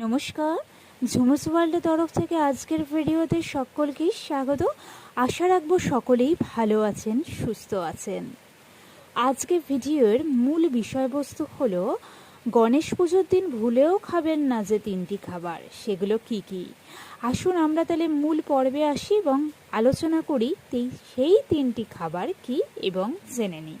নমস্কার। ঝুমুস ওয়ার্ল্ডের তরফ থেকে আজকের ভিডিওতে সকলকে স্বাগত। আশা রাখব সকলেই ভালো আছেন, সুস্থ আছেন। আজকে ভিডিওর মূল বিষয়বস্তু হলো, গণেশ পুজোর দিন ভুলেও খাবেন না যে তিনটি খাবার, সেগুলো কি কি? আসুন আমরা তাহলে মূল পর্বে আসি এবং আলোচনা করি সেই তিনটি খাবার কি এবং জেনে নিই।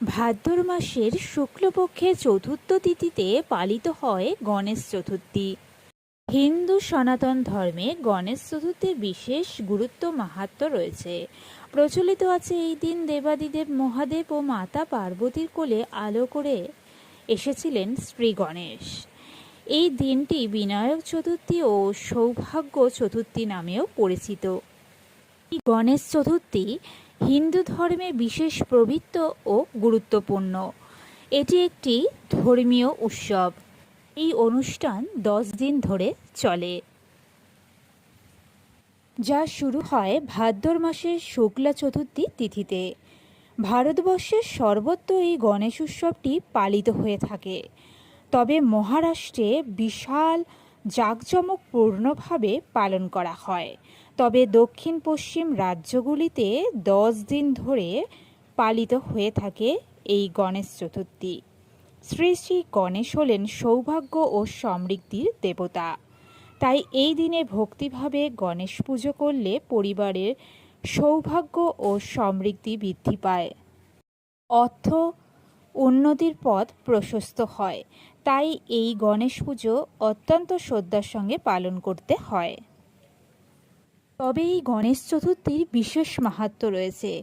ভাদ্র মাসের শুক্লপক্ষের চতুর্থ তিথিতে পালিত হয় গণেশ চতুর্থী। হিন্দু সনাতন ধর্মে গণেশ চতুর্থীর বিশেষ গুরুত্ব মাহাত্ম্য রয়েছে। প্রচলিত আছে এই দিন দেবাদিদেব মহাদেব ও মাতা পার্বতীর কোলে আলো করে এসেছিলেন শ্রী গণেশ। এই দিনটি বিনায়ক চতুর্থী ও সৌভাগ্য চতুর্থী নামেও পরিচিত। গণেশ চতুর্থী হিন্দু ধর্মে বিশেষ প্রবৃত্ত ও গুরুত্বপূর্ণ। এটি একটি ধর্মীয় উৎসব। এই অনুষ্ঠান দশ দিন ধরে চলে। যা শুরু হয় ভাদ্র মাসের শুক্লা চতুর্থী তিথিতে। ভারতবর্ষের সর্বত্র এই গণেশ উৎসবটি পালিত হয়ে থাকে। তবে মহারাষ্ট্রে বিশাল জাঁকজমকপূর্ণভাবে পালন করা হয়। তবে দক্ষিণ পশ্চিম রাজ্যগুলিতে দশ দিন ধরে পালিত হয়ে থাকে এই গণেশ চতুর্থী। শ্রী শ্রী গণেশ হলেন সৌভাগ্য ও সমৃদ্ধির দেবতা। তাই এই দিনে ভক্তিভাবে গণেশ পুজো করলে পরিবারের সৌভাগ্য ও সমৃদ্ধি বৃদ্ধি পায়। অর্থ উন্নতির পথ প্রশস্ত হয়। তাই এই গণেশ পুজো অত্যন্ত শ্রদ্ধার সঙ্গে পালন করতে হয়। তবে এই গণেশ চতুর্থীর বিশেষ মাহাত্ম্য রয়েছে।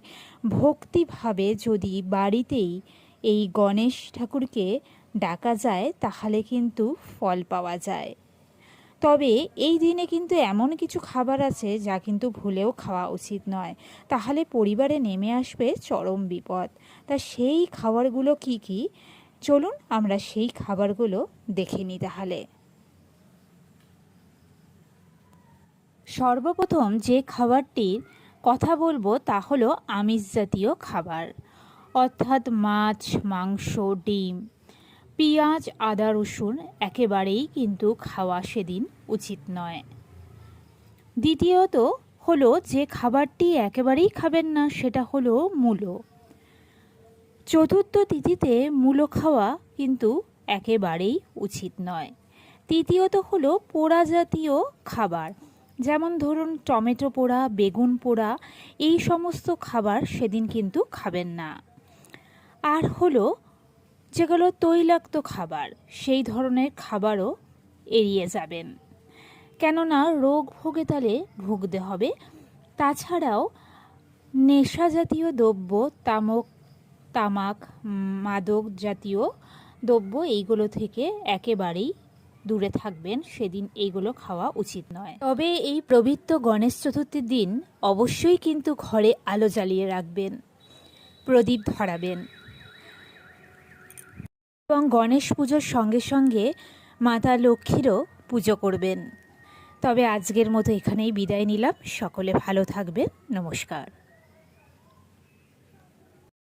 ভক্তিভাবে যদি বাড়িতেই এই গণেশ ঠাকুরকে ডাকা যায়, তাহলে কিন্তু ফল পাওয়া যায়। তবে এই দিনে কিন্তু এমন কিছু খাবার আছে, যা কিন্তু ভুলেও খাওয়া উচিত নয়। তাহলে পরিবারে নেমে আসবে চরম বিপদ। তা সেই খাবারগুলো কি কি? চলুন আমরা সেই খাবারগুলো দেখে নিই তাহলে। সর্বপ্রথম যে খাবারটির কথা বলব তা হলো আমিষ জাতীয় খাবার, অর্থাৎ মাছ, মাংস, ডিম। পেঁয়াজ, আদা, রসুন একেবারেই কিন্তু খাওয়া সেদিন উচিত নয়। দ্বিতীয়ত হলো যে খাবারটি একেবারেই খাবেন না, সেটা হলো মূলো। চতুর্থ তিথিতে মূলো খাওয়া কিন্তু একেবারেই উচিত নয়। তৃতীয়ত হলো পোড়া জাতীয় খাবার, যেমন ধরুন টমেটো পোড়া, বেগুন পোড়া, এই সমস্ত খাবার সেদিন কিন্তু খাবেন না। আর হলো যেগুলো তৈলাক্ত খাবার, সেই ধরনের খাবারও এড়িয়ে যাবেন। কেননা রোগ ভোগে তাহলে ভুগতে হবে। তাছাড়াও নেশা জাতীয় দ্রব্য, তামক তামাক, মাদক জাতীয় দ্রব্য এইগুলো থেকে একেবারেই দূরে থাকবেন, সেদিন এইগুলো খাওয়া উচিত নয়। তবে এই প্রবৃত্ত গণেশ চতুর্থীর দিন অবশ্যই কিন্তু ঘরে আলো জ্বালিয়ে রাখবেন, প্রদীপ ধরাবেন এবং গণেশ পুজোর সঙ্গে সঙ্গে মাতা লক্ষ্মীরও পুজো করবেন। তবে আজকের মতো এখানেই বিদায় নিলাম। সকলে ভালো থাকবেন। নমস্কার।